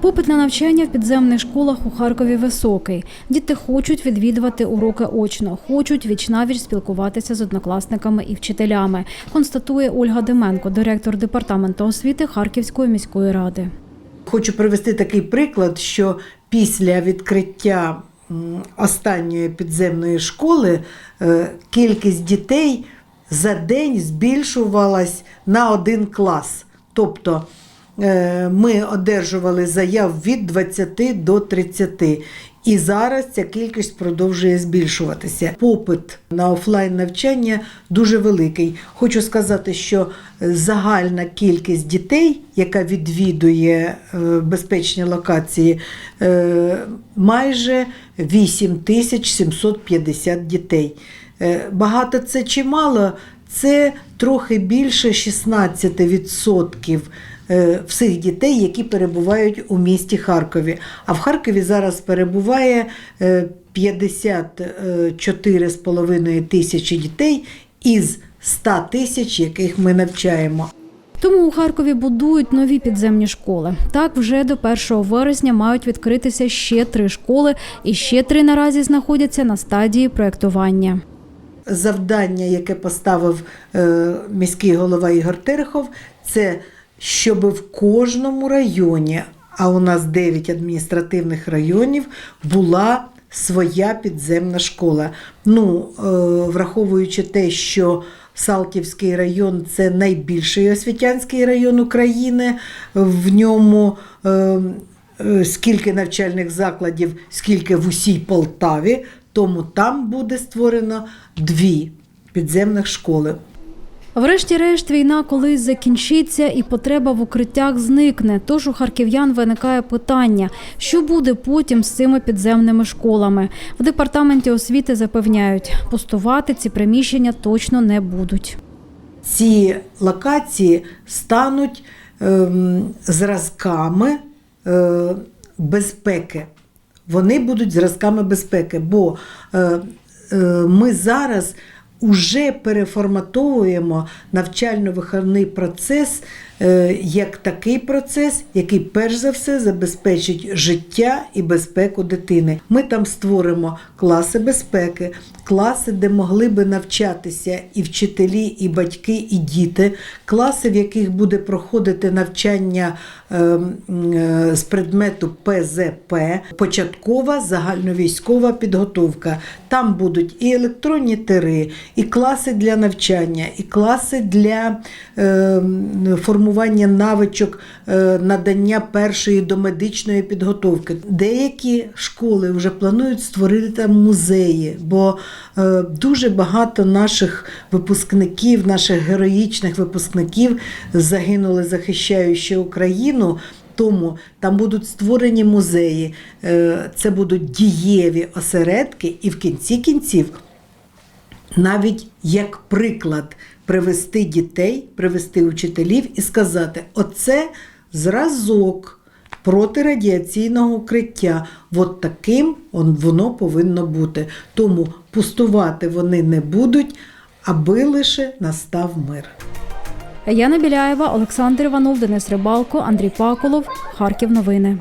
Попит на навчання в підземних школах у Харкові високий. Діти хочуть відвідувати уроки очно, хочуть вічнавіч спілкуватися з однокласниками і вчителями, констатує Ольга Деменко, директор департаменту освіти Харківської міської ради. Хочу привести такий приклад, що після відкриття останньої підземної школи е, кількість дітей за день збільшувалась на один клас. Тобто ми одержували заяв від 20 до 30. І зараз ця кількість продовжує збільшуватися. Попит на офлайн навчання дуже великий. Хочу сказати, що загальна кількість дітей, яка відвідує е, безпечні локації, е, майже 8750 дітей. Е, Багато це чи мало? Це трохи більше 16% е, всіх дітей, які перебувають у місті Харкові. А в Харкові зараз перебуває е, 54,5 тисячі дітей із 100 тисяч, яких ми навчаємо. Тому у Харкові будують нові підземні школи. Так, вже до 1 вересня мають відкритися ще три школи, і ще три наразі знаходяться на стадії проєктування. Завдання, яке поставив е, міський голова Ігор Терехов, це щоб в кожному районі, а у нас 9 адміністративних районів, була своя підземна школа. Ну, е, враховуючи те, що Салтівський район це найбільший освітянський район України. В ньому е, скільки навчальних закладів, скільки в усій Полтаві, тому там буде створено дві підземних школи. Врешті-решт, війна колись закінчиться і потреба в укриттях зникне. Тож у харків'ян виникає питання, що буде потім з цими підземними школами. В департаменті освіти запевняють, пустувати ці приміщення точно не будуть. Ці локації стануть ем, зразками е, безпеки. Вони будуть зразками безпеки, бо е, е, ми зараз уже переформатовуємо навчально-виховний процес е, як такий процес, який перш за все забезпечить життя і безпеку дитини. Ми там створимо класи безпеки, класи, де могли би навчатися і вчителі, і батьки, і діти, класи, в яких буде проходити навчання е, м, е, з предмету ПЗП, початкова загальновійськова підготовка. Там будуть і електронні тири, і класи для навчання, і класи для е, формування навичок е, надання першої домедичної підготовки. Деякі школи вже планують створити там музеї, бо е, дуже багато наших випускників, наших героїчних випускників загинули, захищаючи Україну. Тому там будуть створені музеї, е, це будуть дієві осередки, і в кінці кінців навіть як приклад привести дітей, привести учителів і сказати: оце зразок протирадіаційного укриття. От таким воно повинно бути. Тому пустувати вони не будуть, аби лише настав мир. Яна Біляєва, Олександр Іванов, Денис Рибалко, Андрій Паколов. Харків новини.